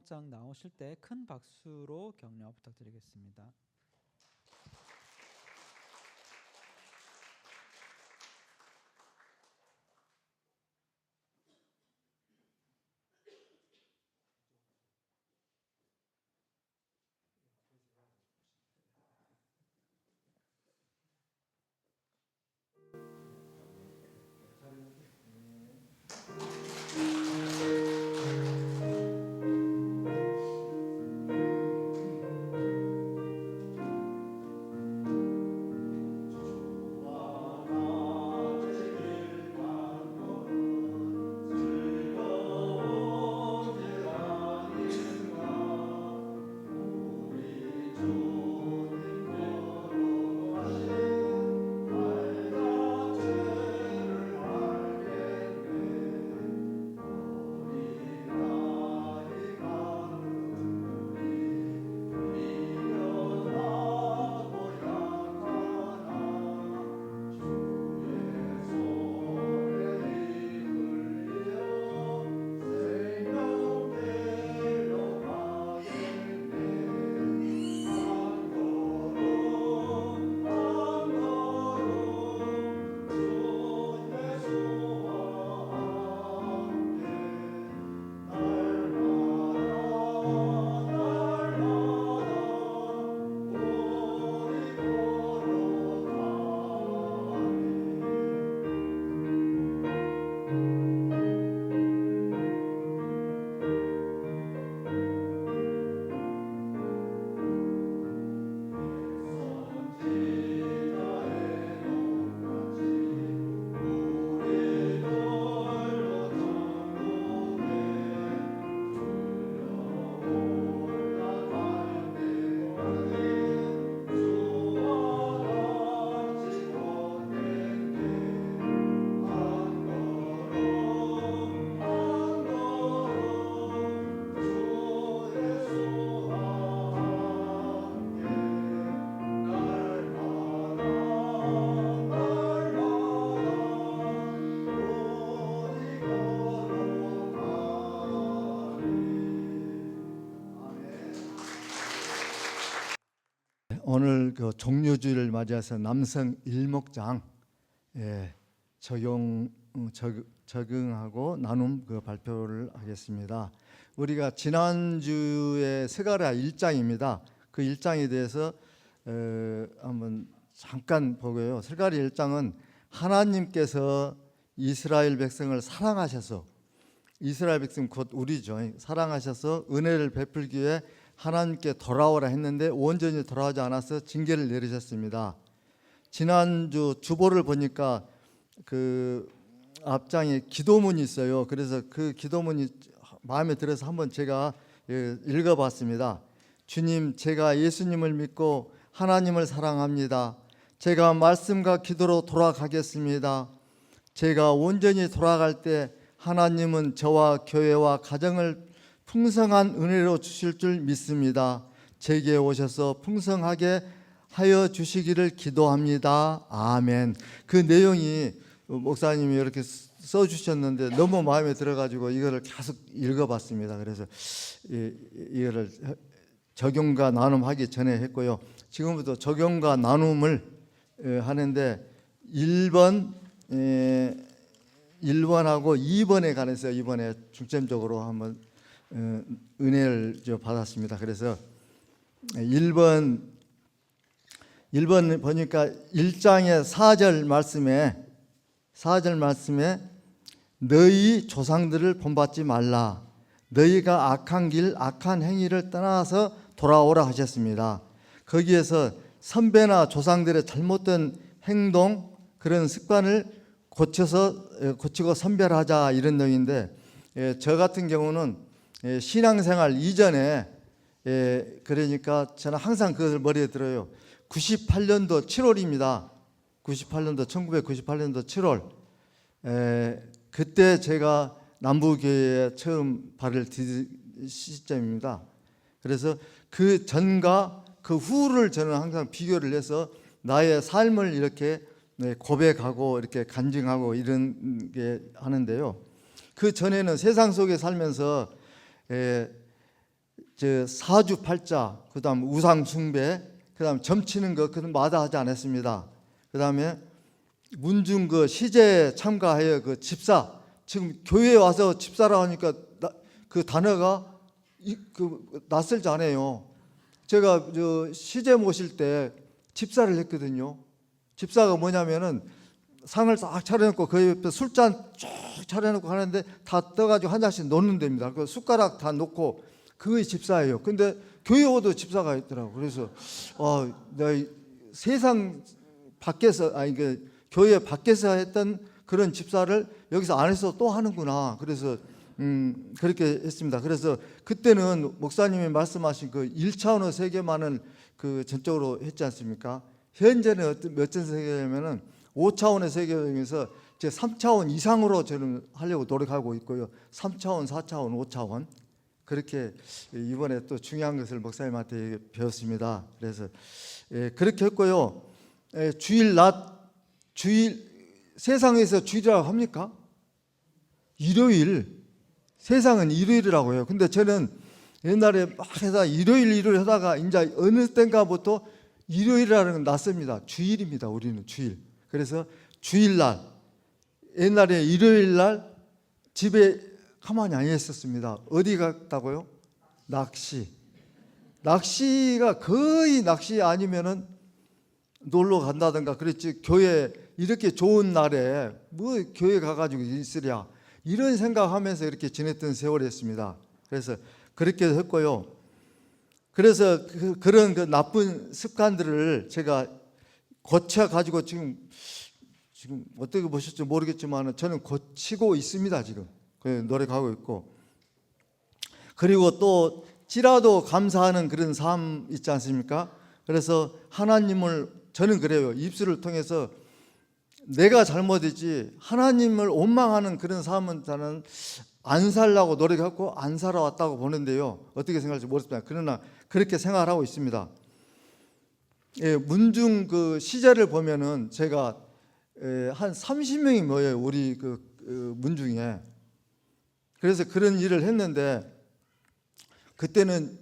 일목장 나오실 때 큰 박수로 격려 부탁드리겠습니다. 오늘 그 종료주의를 맞이해서 남성 일목장 예, 적용 어, 적, 적응하고 나눔 그 발표를 하겠습니다. 우리가 지난주에 스가랴 1장입니다. 그 1장에 대해서 어, 한번 잠깐 보고요. 스가랴 1장은 하나님께서 이스라엘 백성을 사랑하셔서 이스라엘 백성 곧 우리죠. 사랑하셔서 은혜를 베풀기 위해 하나님께 돌아오라 했는데 온전히 돌아오지 않아서 징계를 내리셨습니다. 지난주 주보를 보니까 그 앞장에 기도문이 있어요. 그래서 그 기도문이 마음에 들어서 한번 제가 예, 읽어봤습니다. 주님, 제가 예수님을 믿고 하나님을 사랑합니다. 제가 말씀과 기도로 돌아가겠습니다. 제가 온전히 돌아갈 때 하나님은 저와 교회와 가정을 풍성한 은혜로 주실 줄 믿습니다. 제게 오셔서 풍성하게 하여 주시기를 기도합니다. 아멘. 그 내용이 목사님이 이렇게 써 주셨는데 너무 마음에 들어 가지고 이거를 계속 읽어 봤습니다. 그래서 이, 이거를 적용과 나눔하기 전에 했고요. 지금부터 적용과 나눔을 에, 하는데 1번 에, 1번하고 2번에 관해서 이번에 중점적으로 한번 어, 은혜를 저 받았습니다. 그래서 1번 1번 보니까 1장의 4절 말씀에 4절 말씀에 너희 조상들을 본받지 말라. 너희가 악한 길, 악한 행위를 떠나서 돌아오라 하셨습니다. 거기에서 선배나 조상들의 잘못된 행동 그런 습관을 고쳐서 고치고 선별하자 이런 내용인데 예, 저 같은 경우는 예, 신앙생활 이전에 예, 그러니까 저는 항상 그것을 머리에 들어요. 98년도 7월입니다. 98년도 1998년도 7월 에, 그때 제가 남부교회에 처음 발을 디딘 시점입니다. 그래서 그 전과 그 후를 저는 항상 비교를 해서 나의 삶을 이렇게 네, 고백하고 이렇게 간증하고 이런 게 하는데요. 그 전에는 세상 속에 살면서 에, 저 사주팔자, 그다음 우상 숭배, 그다음 점치는 거 그건 마다하지 않았습니다. 그다음에 문중 그 시제 참가하여 그 집사 지금 교회에 와서 집사라 하니까 나- 그 단어가 이, 그 낯설지 않아요. 제가 저 시제 모실 때 집사를 했거든요. 집사가 뭐냐면은 상을 딱 차려놓고 그 옆에 술잔 쭉 차려놓고 하는데 다 떠가지고 한 잔씩 놓는 데입니다. 그 숟가락 다 놓고 그게 집사예요. 근데 교회 오도 집사가 있더라고. 그래서 어, 내가 이 세상 밖에서 아니 그 교회 밖에서 했던 그런 집사를 여기서 안에서 또 하는구나. 그래서 음, 그렇게 했습니다. 그래서 그때는 목사님이 말씀하신 그 1차원의 세계만을 그 전적으로 했지 않습니까? 현재는 어떤 몇 전 세계냐면은 5차원의 세계에서 이제 3차원 이상으로 저는 하려고 노력하고 있고요. 3차원, 4차원, 5차원 그렇게 이번에 또 중요한 것을 목사님한테 배웠습니다. 그래서 예, 그렇게 했고요. 예, 주일 낮 주일 세상에서 주일이라고 합니까? 일요일 세상은 일요일이라고 해요. 근데 저는 옛날에 막 해다 일요일 일요일 하다가 이제 어느 때인가부터 일요일이라는 건 낯섭니다. 주일입니다. 우리는 주일. 그래서 주일날 옛날에 일요일 날 집에 가만히 안 있었습니다. 어디 갔다고요? 낚시. 낚시가 거의 낚시 아니면은 놀러 간다든가 그랬지 교회 이렇게 좋은 날에 뭐 교회 가가지고 있으랴 이런 생각하면서 이렇게 지냈던 세월이었습니다. 그래서 그렇게 했고요. 그래서 그, 그런 그 나쁜 습관들을 제가 고쳐 가지고 지금 지금 어떻게 보실지 모르겠지만 저는 고치고 있습니다 지금. 그 노력하고 있고. 그리고 또 찌라도 감사하는 그런 삶 있지 않습니까? 그래서 하나님을 저는 그래요. 입술을 통해서 내가 잘못이지 하나님을 원망하는 그런 삶은 저는 안 살라고 노력했고 안 살아왔다고 보는데요. 어떻게 생각할지 모르겠습니다. 그러나 그렇게 생활하고 있습니다 예, 문중 그 시제를 보면은 제가 에, 한 30명이 모여요. 우리 그, 그 문중에. 그래서 그런 일을 했는데 그때는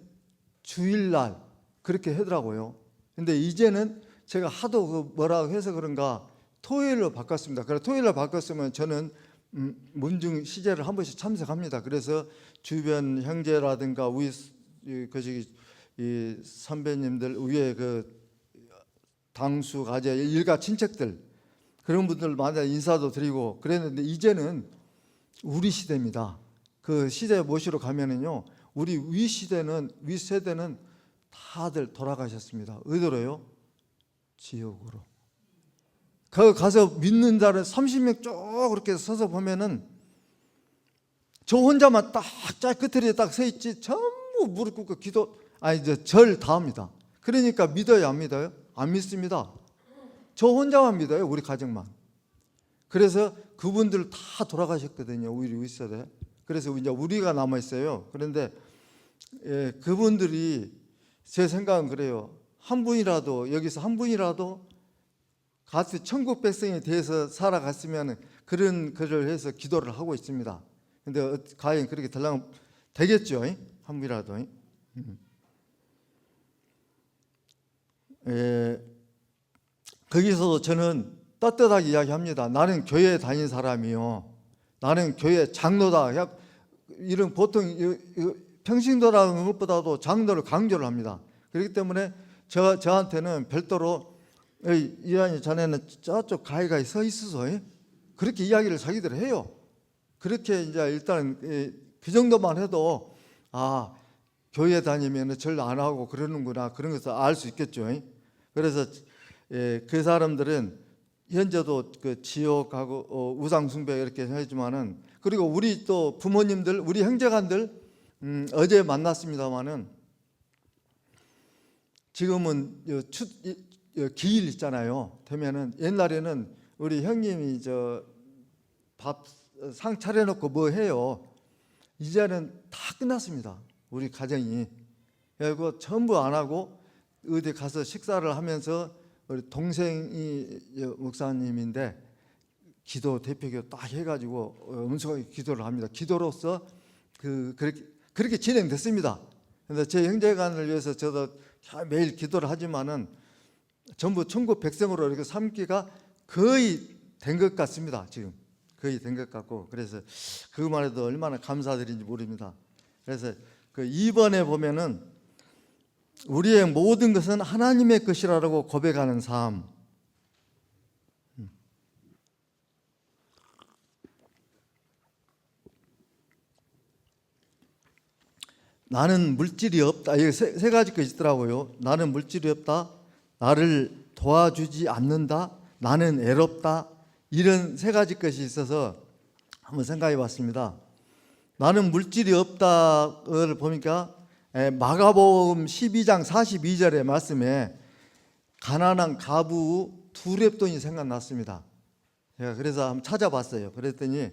주일날 그렇게 하더라고요. 근데 이제는 제가 하도 그 뭐라고 해서 그런가 토요일로 바꿨습니다. 그래 토요일로 바꿨으면 저는 음, 문중 시제를 한 번씩 참석합니다. 그래서 주변 형제라든가 우리 그 저기 이 선배님들 위에 그 당수 가재 일가 친척들 그런 분들 만나 인사도 드리고 그랬는데 이제는 우리 시대입니다. 그 시대 모시러 가면은요 우리 위 시대는 위 세대는 다들 돌아가셨습니다. 어디로요? 지옥으로. 그 가서 믿는 자를 30명 쭉 그렇게 서서 보면은 저 혼자만 딱짜 끝에 딱 서 있지 전부 무릎 꿇고 기도 아니 이제 절 다 합니다. 그러니까 믿어요 안 믿어요? 안 믿습니다. 저 혼자만 믿어요 우리 가정만. 그래서 그분들 다 돌아가셨거든요 우리 윗세대. 그래서 이제 우리가 남아 있어요. 그런데 예, 그분들이 제 생각은 그래요. 한 분이라도 여기서 한 분이라도 같이 천국 백성이 돼서 살아갔으면 그런 글을 해서 기도를 하고 있습니다. 근데 어- 과연 그렇게 될랑 되겠죠? 이? 한 분이라도. 예, 거기서도 저는 떳떳하게 이야기합니다. 나는 교회 다닌 사람이요. 나는 교회 장로다. 야, 이런 보통 평신도라는 것보다도 장로를 강조를 합니다. 그렇기 때문에 저 저한테는 별도로 이한이 자네는 저쪽 가까이 서 있어서 예? 그렇게 이야기를 자기들 해요. 그렇게 이제 일단 예, 그 정도만 해도 아 교회 다니면 절안 하고 그러는구나 그런 것을 알 수 있겠죠. 예? 그래서 예, 그 사람들은 현재도 그 지옥하고 어, 우상 숭배 이렇게 하지만은 그리고 우리 또 부모님들 우리 형제간들 음, 어제 만났습니다마는 지금은 요 추, 이- 요 기일 있잖아요. 되면은 옛날에는 우리 형님이 저 밥 상 차려놓고 뭐 해요. 이제는 다 끝났습니다. 우리 가정이. 그리고 전부 안 하고 어디 가서 식사를 하면서 우리 동생이 저 목사님인데 기도 대표교 딱 해가지고 엄청나게 기도를 합니다. 기도로서 그 그렇게 그렇게 진행됐습니다. 근데 제 형제간을 위해서 저도 매일 기도를 하지만은 전부 천국 백성으로 이렇게 삼기가 거의 된 것 같습니다. 지금 거의 된 것 같고 그래서 그것만 해도 얼마나 감사드린지 모릅니다. 그래서 그 2번에 보면은 우리의 모든 것은 하나님의 것이라고 고백하는 삶. 음. 나는 물질이 없다. 이게 세, 세 가지 거 있더라고요. 나는 물질이 없다. 나를 도와주지 않는다. 나는 애롭다. 이런 세 가지 것이 있어서 한번 생각해 봤습니다. 나는 물질이 없다를 보니까 에, 마가복음 12장 42절의 말씀에 가난한 가부 두 랩돈이 생각났습니다. 제가 그래서 한번 찾아봤어요. 그랬더니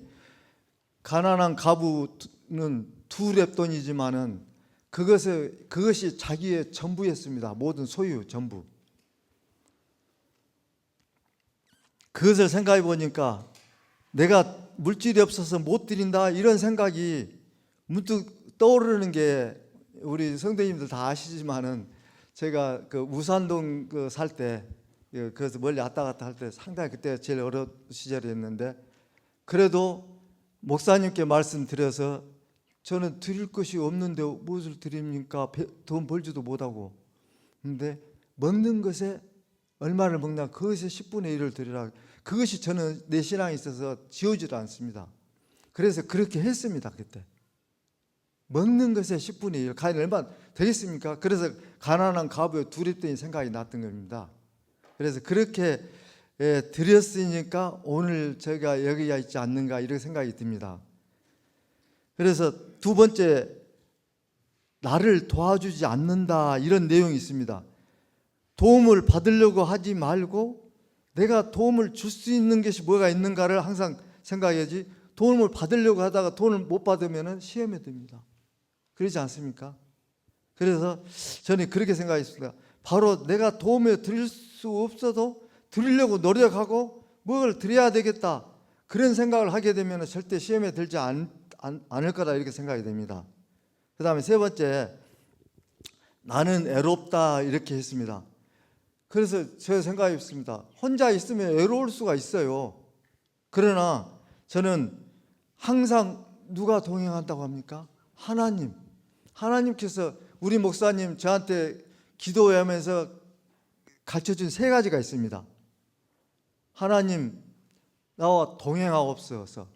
가난한 가부는 두 랩돈이지만은 그것을 그것이 자기의 전부였습니다. 모든 소유 전부. 그것을 생각해 보니까 내가 물질이 없어서 못 드린다 이런 생각이 문득 떠오르는 게 우리 성도님들 다 아시지만은 제가 그 우산동 그 살 때 그래서 멀리 왔다 갔다 할 때 상당히 그때 제일 어려 시절이었는데 그래도 목사님께 말씀드려서 저는 드릴 것이 없는데 무엇을 드립니까? 배- 돈 벌지도 못하고. 근데 먹는 것에 얼마를 먹나 그것에 10분의 1을 드리라. 그것이 저는 내 신앙에 있어서 지워지지 않습니다. 그래서 그렇게 했습니다 그때 먹는 것에 10분의 1 가인 얼마 되겠습니까? 그래서 가난한 가부의 두렵더니 생각이 났던 겁니다 그래서 그렇게 예, 드렸으니까 오늘 제가 여기에 있지 않는가 이렇게 생각이 듭니다 그래서 두 번째 나를 도와주지 않는다 이런 내용이 있습니다. 도움을 받으려고 하지 말고 내가 도움을 줄 수 있는 것이 뭐가 있는가를 항상 생각해야지 도움을 받으려고 하다가 돈을 못 받으면 시험에 듭니다. 그러지 않습니까? 그래서 저는 그렇게 생각했습니다. 바로 내가 도움을 드릴 수 없어도 드리려고 노력하고 뭘 드려야 되겠다. 그런 생각을 하게 되면 절대 시험에 들지 않, 않, 않을 거다 이렇게 생각이 됩니다. 그 다음에 세 번째 나는 애롭다 이렇게 했습니다. 그래서 제 생각이 있습니다. 혼자 있으면 외로울 수가 있어요. 그러나 저는 항상 누가 동행한다고 합니까? 하나님. 하나님께서 우리 목사님 저한테 기도하면서 가르쳐 준 세 가지가 있습니다. 하나님 나와 동행하옵소서.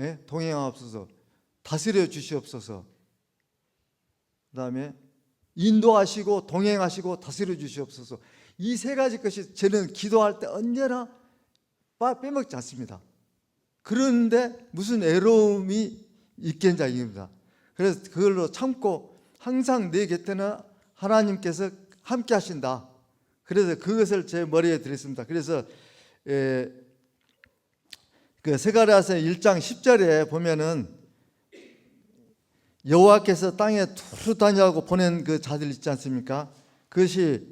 예? 동행하옵소서. 다스려 주시옵소서. 그다음에 인도하시고 동행하시고 다스려 주시옵소서. 이 세 가지 것이 저는 기도할 때 언제나 빠- 빼먹지 않습니다. 그런데 무슨 애로움이 있겠냐 이겁니다. 그래서 그걸로 참고 항상 내 곁에는 하나님께서 함께 하신다. 그래서 그것을 제 머리에 들였습니다. 그래서 에, 그 세가랴서 1장 10절에 보면은 여호와께서 땅에 두루 다니라고 보낸 그 자들 있지 않습니까? 그것이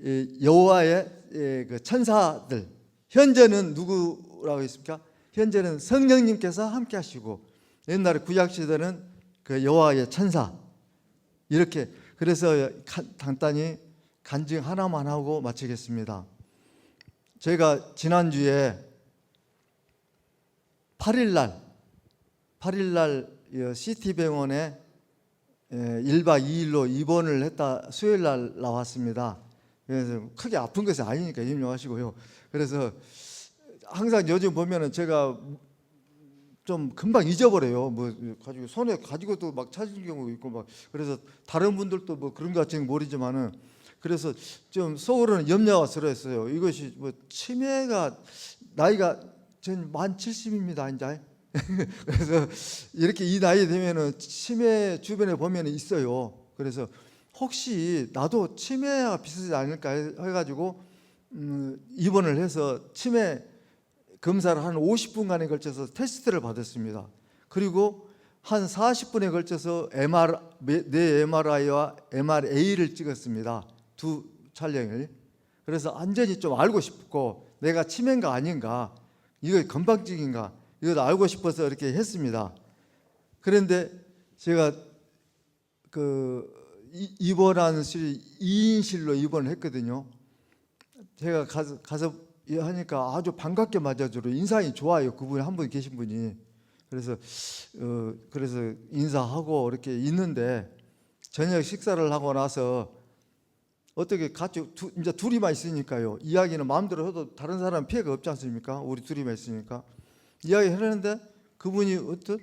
이 여호와의 예, 그 천사들. 현재는 누구라고 했습니까? 현재는 성령님께서 함께 하시고 옛날에 구약 시대는 그 여호와의 천사. 이렇게 그래서 가- 간단히 간증 하나만 하고 마치겠습니다. 제가 지난주에 8일 날 8일 날 시티 병원에 1박 2일로 입원을 했다 수요일 날 나왔습니다. 그래서 크게 아픈 것이 아니니까 염려하시고요. 그래서 항상 요즘 보면은 제가 좀 금방 잊어버려요. 뭐 가지고 손에 가지고도 막 찾을 경우 있고 막 그래서 다른 분들도 뭐 그런 것 같지는 모르지만은 그래서 좀 속으로는 염려가 들어있어요. 이것이 뭐 치매가 나이가 전 만 70입니다. 이제 그래서 이렇게 이 나이 되면은 치매 주변에 보면 있어요. 그래서 혹시 나도 치매와 비슷하지 않을까 해가지고 음, 입원을 해서 치매 검사를 한 50분간에 걸쳐서 테스트를 받았습니다. 그리고 한 40분에 걸쳐서 MR, 내 MRI와 MRA를 찍었습니다. 두 촬영을. 그래서 완전히 좀 알고 싶고 내가 치매인가 아닌가 이거 건방증인가 이걸 알고 싶어서 이렇게 했습니다. 그런데 제가 그 이- 입원한 실이 2인실로 입원을 했거든요. 제가 가서, 가서 하니까 아주 반갑게 맞아주고 인상이 좋아요. 그분이 한 분 계신 분이. 그래서 어, 그래서 인사하고 이렇게 있는데 저녁 식사를 하고 나서 어떻게 같이 두, 이제 둘이만 있으니까요. 이야기는 마음대로 해도 다른 사람 피해가 없지 않습니까? 우리 둘이만 있으니까 이야기 하려는데 그분이 어떤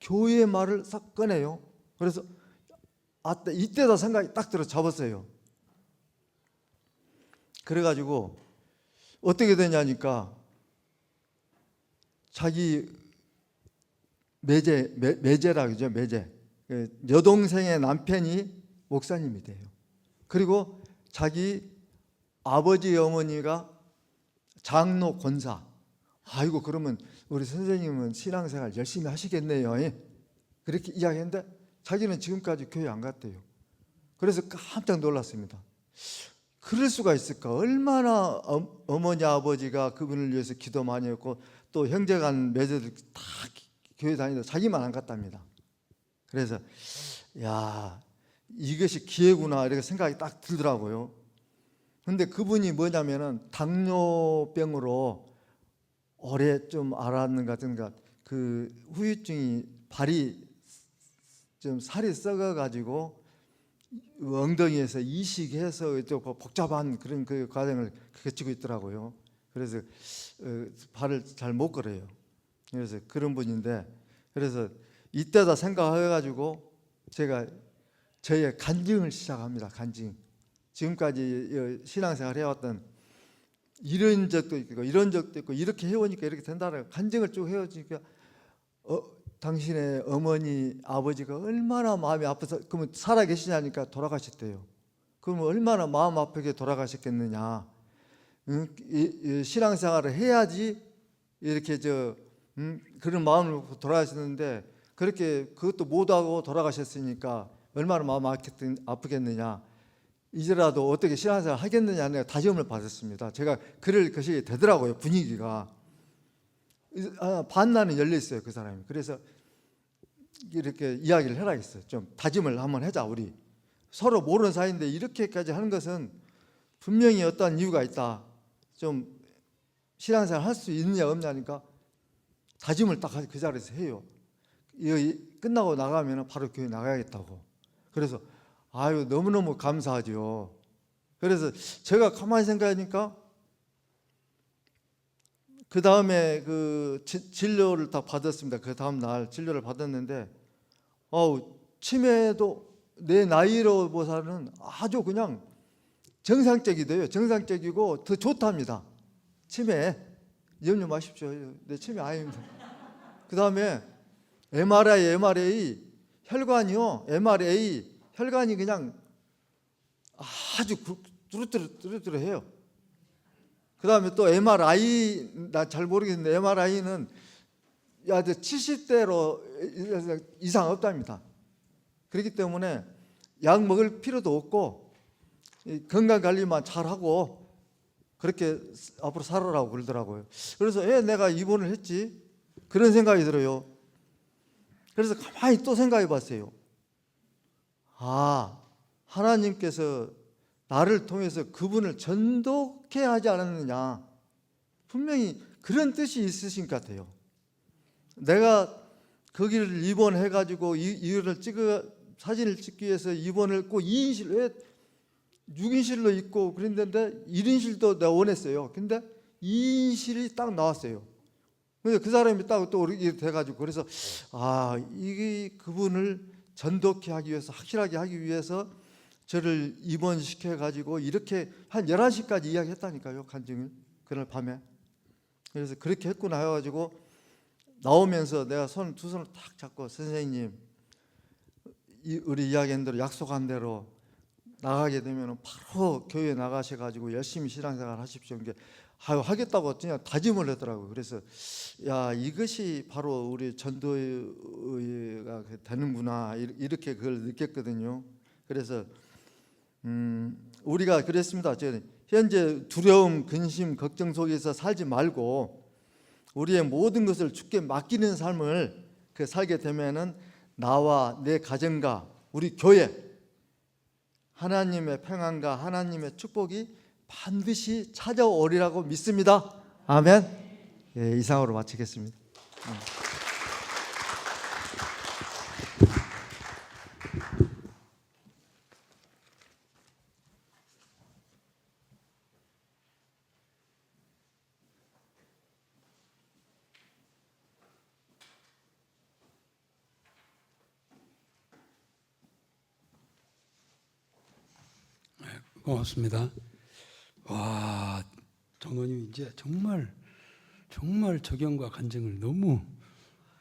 교회의 말을 싹 꺼내요. 그래서 아 이때다 생각이 딱 들어 잡았어요. 그래가지고 어떻게 되냐니까 자기 매제 매, 매제라 그죠 매제 그 여동생의 남편이 목사님이 돼요. 그리고 자기 아버지 어머니가 장로 권사. 아이고 그러면 우리 선생님은 신앙생활 열심히 하시겠네요. 예. 그렇게 이야기했는데 자기는 지금까지 교회 안 갔대요. 그래서 깜짝 놀랐습니다. 그럴 수가 있을까? 얼마나 어, 어머니 아버지가 그분을 위해서 기도 많이 했고 또 형제간 매제들 다 기- 교회 다니다 자기만 안 갔답니다. 그래서 야 이것이 기회구나 이렇게 생각이 딱 들더라고요. 근데 그분이 뭐냐면은 당뇨병으로 오래 좀 알았는 것 같은가 그 후유증이 발이 좀 살이 썩어 가지고 엉덩이에서 이식해서 또 복잡한 그런 그 과정을 거치고 있더라고요. 그래서 어, 발을 잘 못 걸어요. 그래서 그런 분인데 그래서 이때다 생각해가지고 제가 저의 간증을 시작합니다. 간증. 지금까지 이 신앙생활 해왔던 이런 적도 있고 이런 적도 있고 이렇게 해오니까 이렇게 된다는 간증을 쭉 해오니까 어, 당신의 어머니 아버지가 얼마나 마음이 아파서 그러면 살아 계시냐니까 돌아가셨대요. 그러면 얼마나 마음 아프게 돌아가셨겠느냐. 응? 이- 이 신앙생활을 해야지 이렇게 저 음, 그런 마음으로 돌아가셨는데 그렇게 그것도 못하고 돌아가셨으니까 얼마나 마음 아프겠- 아프겠느냐. 이제라도 어떻게 신앙생활 하겠느냐 내가 다짐을 받았습니다. 제가 그럴 것이 되더라고요 분위기가 아, 반나는 열려 있어요 그 사람이. 그래서 이렇게 이야기를 해라 했어요. 좀 다짐을 한번 하자 우리 서로 모르는 사이인데 이렇게까지 하는 것은 분명히 어떠한 이유가 있다. 좀 신앙생활 할 수 있느냐 없냐니까 다짐을 딱 그 자리에서 해요. 이거 끝나고 나가면 바로 교회 나가야겠다고. 그래서 아유 너무너무 감사하죠. 그래서 제가 가만히 생각하니까 그 다음에 그 지- 진료를 다 받았습니다. 그 다음 날 진료를 받았는데, 어우 치매도 내 나이로 보사는 아주 그냥 정상적이돼요. 정상적이고 더 좋답니다. 치매 염려 마십시오. 내 치매 아닙니다. 그 다음에 MRI, MRA 혈관이요. MRA 혈관이 그냥 아주 뚜루뚜루 뚜루뚜루해요. 그 다음에 또 MRI 나 잘 모르겠는데 MRI는 야 70대로 이상 없답니다. 그렇기 때문에 약 먹을 필요도 없고 이 건강 관리만 잘 하고 그렇게 앞으로 살아라고 그러더라고요. 그래서 왜 내가 입원을 했지? 그런 생각이 들어요. 그래서 가만히 또 생각해 봤어요. 아, 하나님께서 나를 통해서 그분을 전독해 하지 않았느냐. 분명히 그런 뜻이 있으신 것 같아요. 내가 거기를 입원해 가지고 이유를 찍어 사진을 찍기 위해서 입원을 꼭 2인실 왜 6인실로 있고 그랬는데 1인실도 내가 원했어요. 근데 2인실이 딱 나왔어요. 근데 그 사람이 딱 또 이렇게 돼 가지고 그래서 아, 이게 그분을 전독해 하기 위해서 확실하게 하기 위해서 저를 입원시켜 가지고 이렇게 한 11시까지 이야기했다니까요. 간증을 그날 밤에. 그래서 그렇게 했구나 해 가지고 나오면서 내가 손 두 손을 탁 잡고 선생님 이- 우리 이야기한 대로 약속한 대로 나가게 되면 바로 교회 나가셔 가지고 열심히 신앙생활 하십시오. 이게 아유 하겠다고 그냥 다짐을 하더라고요. 그래서 야 이것이 바로 우리 전도가 되는구나 이렇게 그걸 느꼈거든요. 그래서 음, 우리가 그랬습니다. 저 현재 두려움, 근심, 걱정 속에서 살지 말고 우리의 모든 것을 주께 맡기는 삶을 그 살게 되면은 나와 내 가정과 우리 교회 하나님의 평안과 하나님의 축복이 반드시 찾아오리라고 믿습니다. 아멘. 예, 이상으로 마치겠습니다. 고맙습니다. 와, 장로님 이제 정말 정말 적용과 간증을 너무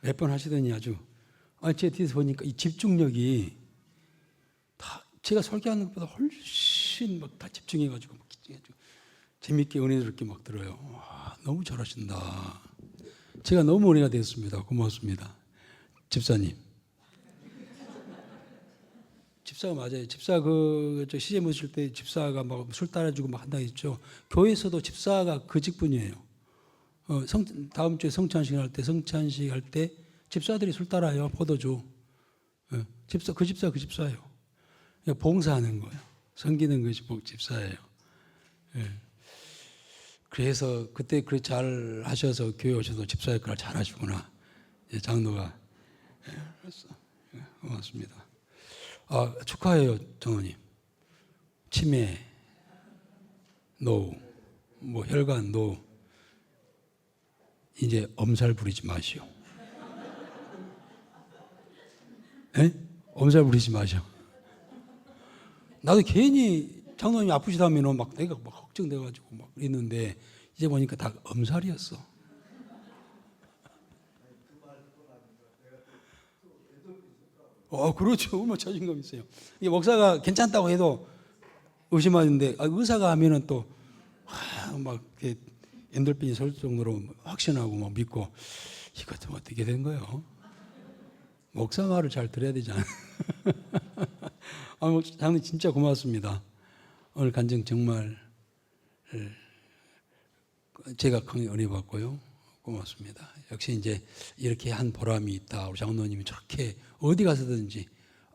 몇 번 하시더니 아주 아, 제 뒤에서 보니까 이 집중력이 다 제가 설교하는 것보다 훨씬 막 다 집중해가지고 막 집중해가지고 재밌게 은혜스럽게 막 들어요. 와, 너무 잘하신다. 제가 너무 은혜가 됐습니다. 고맙습니다. 집사님. 집사가 맞아요. 집사 그저 시제 모실 때 집사가 막 술 따라주고 막 한다 했죠. 교회에서도 집사가 그 직분이에요. 어, 성, 다음 주에 성찬식 할 때 성찬식 할 때 집사들이 술 따라요 포도주. 예, 집사 그 집사 그 집사예요. 그냥 봉사하는 거예요. 섬기는 것이 복 집사예요. 예. 그래서 그때 그렇게 잘 하셔서 교회 오셔서 집사 역할을 잘 하시구나. 예, 장로가 예, 그랬어. 예, 고맙습니다. 아, 축하해요, 정원님. 치매, 노후, 뭐 혈관, 노후. 이제 엄살 부리지 마시오. 에? 엄살 부리지 마시오. 나도 괜히 장로님 아프시다면 막 내가 막 걱정돼가지고 막 있는데 이제 보니까 다 엄살이었어. 어, 그렇죠. 얼마나 자신감 있어요. 이게 목사가 괜찮다고 해도 의심하는데 아, 의사가 하면은 또막 이렇게 엔돌핀이 설 정도로 확신하고 막 믿고 이것 좀 어떻게 된 거예요? 목사 말을 잘 들어야 되잖아. 아, 뭐, 장님 진짜 고맙습니다. 오늘 간증 정말 에, 제가 강히 은혜 받고요. 고맙습니다. 역시 이제 이렇게 한 보람이 있다. 우리 장로님이 저렇게 어디 가서든지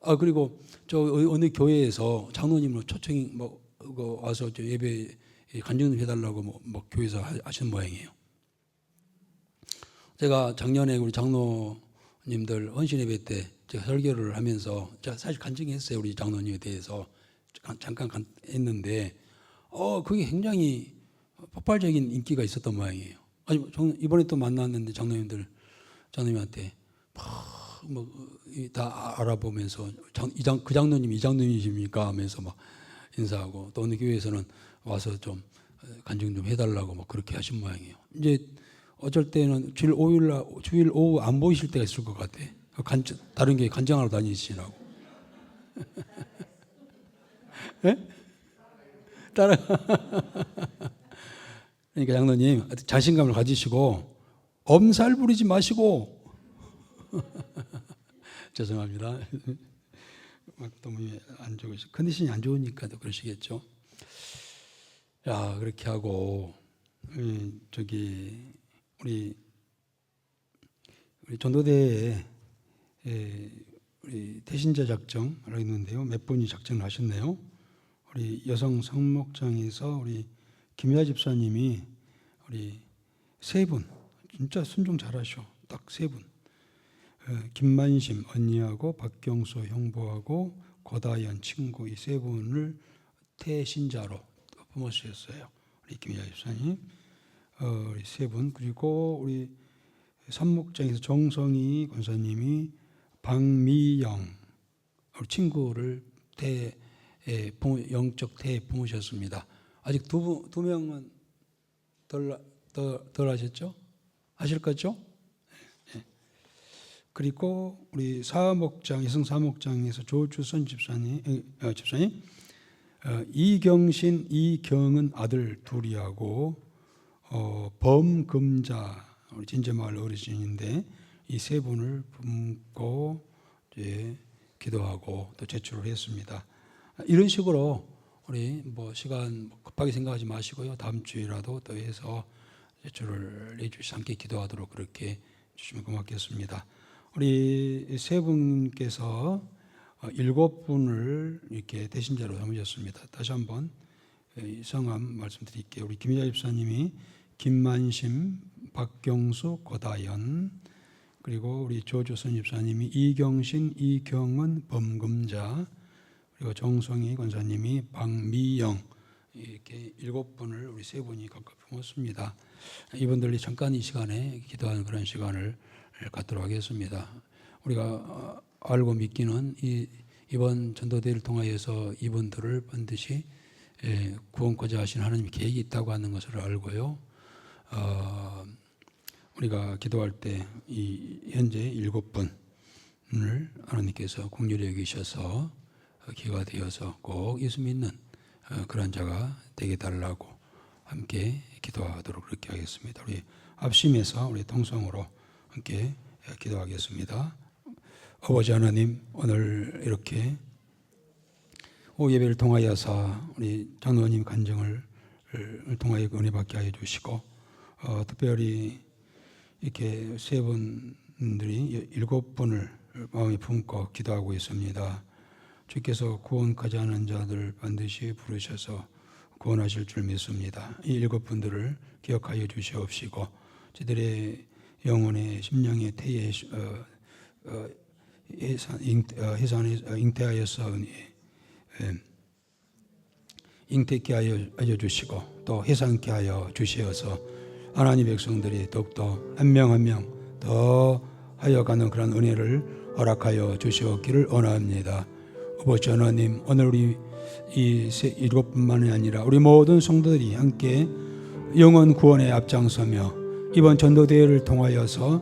아 그리고 저 어느 교회에서 장로님으로 초청이 뭐 그거 와서 저 예배 간증 좀 해달라고 뭐, 뭐 교회에서 하- 하시는 모양이에요. 제가 작년에 우리 장로님들 헌신 예배 때 제가 설교를 하면서 제가 사실 간증했어요 우리 장로님에 대해서 잠깐- 했는데 어 그게 굉장히 폭발적인 인기가 있었던 모양이에요. 아니 정- 이번에 또 만났는데 장로님들 장로님한테 뭐다 알아보면서 장, 이 장 그 장로님이 이 장로님이십니까 하면서 막 인사하고 또 어느 교회에서는 와서 좀 어, 간증 좀 해달라고 막 그렇게 하신 모양이에요. 이제 어쩔 때는 주일 오일 날 주일 오후 안 보이실 때가 있을 것 같아. 간 다른 게 간증하러 다니시라고. 예? 따라. 그러니까 장로님 자신감을 가지시고 엄살 부리지 마시고 죄송합니다. 막 너무 안 좋으시 컨디션이 안 좋으니까도 그러시겠죠. 야 그렇게 하고 음, 저기 우리 우리 전도대에 에, 우리 대신자 작정을 했는데요. 몇 분이 작정을 하셨네요. 우리 여성 성목장에서 우리 김야 집사님이 우리 세 분 진짜 순종 잘하셔. 딱 세 분. 어, 김만심 언니하고 박경수 형부하고 고다연 친구 이 세 분을 태신자로 품으셨어요. 우리 김야 집사님, 어, 우리 세 분 그리고 우리 산목장에서 정성희 권사님이 박미영 우리 친구를 태 예, 부- 영적 태 품으셨습니다. 아직 두, 두 명은 덜, 덜, 덜 하셨죠? 하실 거죠? 예. 그리고 우리 사목장 이성 사목장에서 조주선 집사님 어, 집사님 어, 이경신 이경은 아들 둘이하고 어, 범금자 우리 진제마을 어르신인데 이 세 분을 품고 이제 기도하고 또 제출을 했습니다. 이런 식으로 우리 뭐 시간 급하게 생각하지 마시고요. 다음 주에라도 또 해서 제출을 해주시 함께 기도하도록 그렇게 주시면 고맙겠습니다. 우리 세 분께서 어, 일곱 분을 이렇게 대신자로 삼으셨습니다. 다시 한번 이 성함 말씀드릴게요. 우리 김희자 집사님이 김만심, 박경수, 고다연 그리고 우리 조조선 집사님이 이경신, 이경은, 범금자 그리고 정성희 권사님이 박미영 이렇게 일곱 분을 우리 세 분이 각각 모습니다. 이분들이 잠깐 이 시간에 기도하는 그런 시간을 갖도록 하겠습니다. 우리가 어, 알고 믿기는 이 이번 전도대를 통하여서 이분들을 반드시 예, 구원코자 하신 하나님 계획이 있다고 하는 것을 알고요. 어, 우리가 기도할 때이 현재 일곱 분을 하나님께서 국률에 여기셔서 기가 되어서 꼭 예수 믿는 어, 그런 자가 되게 달라고 함께 기도하도록 그렇게 하겠습니다. 우리 합심해서 우리 통성으로 함께 기도하겠습니다. 아버지 하나님 오늘 이렇게 오후 예배를 통하여서 우리 장로님 간증을 통하여 은혜 받게 하여 주시고 어, 특별히 이렇게 세 분들이 일곱 분을 마음에 품고 기도하고 있습니다. 주께서 구원까지 하는 자들 반드시 부르셔서 구원하실 줄 믿습니다. 이 일곱 분들을 기억하여 주시옵시고 저들의 영혼의 심령의 태에 어, 어, 해산, 잉, 어, 어, 잉태하여서 예, 잉태케 하여, 하여 주시고 또 해산케 하여 주시어서 하나님 백성들이 더욱더 한 명 한 명 더 하여가는 그런 은혜를 허락하여 주시옵기를 원합니다. 아버지 하나님 오늘 우리 이 세, 일곱 분만이 아니라 우리 모든 성도들이 함께 영원 구원에 앞장서며 이번 전도대회를 통하여서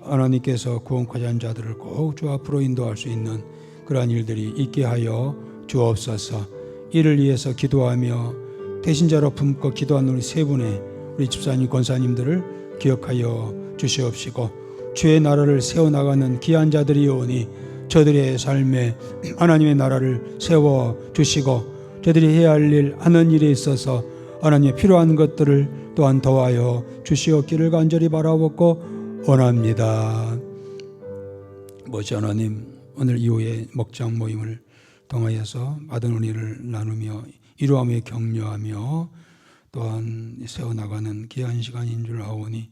하나님께서 구원까지 한 자들을 꼭 주 앞으로 인도할 수 있는 그러한 일들이 있게 하여 주옵소서. 이를 위해서 기도하며 대신자로 품고 기도한 우리 세 분의 우리 집사님 권사님들을 기억하여 주시옵시고 주의 나라를 세워나가는 귀한 자들이 오니 저들의 삶에 하나님의 나라를 세워 주시고 저들이 해야 할 일 하는 일에 있어서 하나님의 필요한 것들을 또한 더하여 주시옵기를 간절히 바라보고 원합니다. 아버지 하나님 오늘 이후에 목장 모임을 통하여서 받은 은혜를 나누며 이루함에 격려하며 또한 세워나가는 귀한 시간인 줄 아오니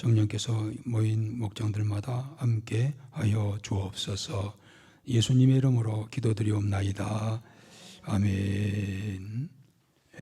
성령께서 모인 목장들마다 함께 하여 주옵소서 예수님의 이름으로 기도드리옵나이다. 아멘.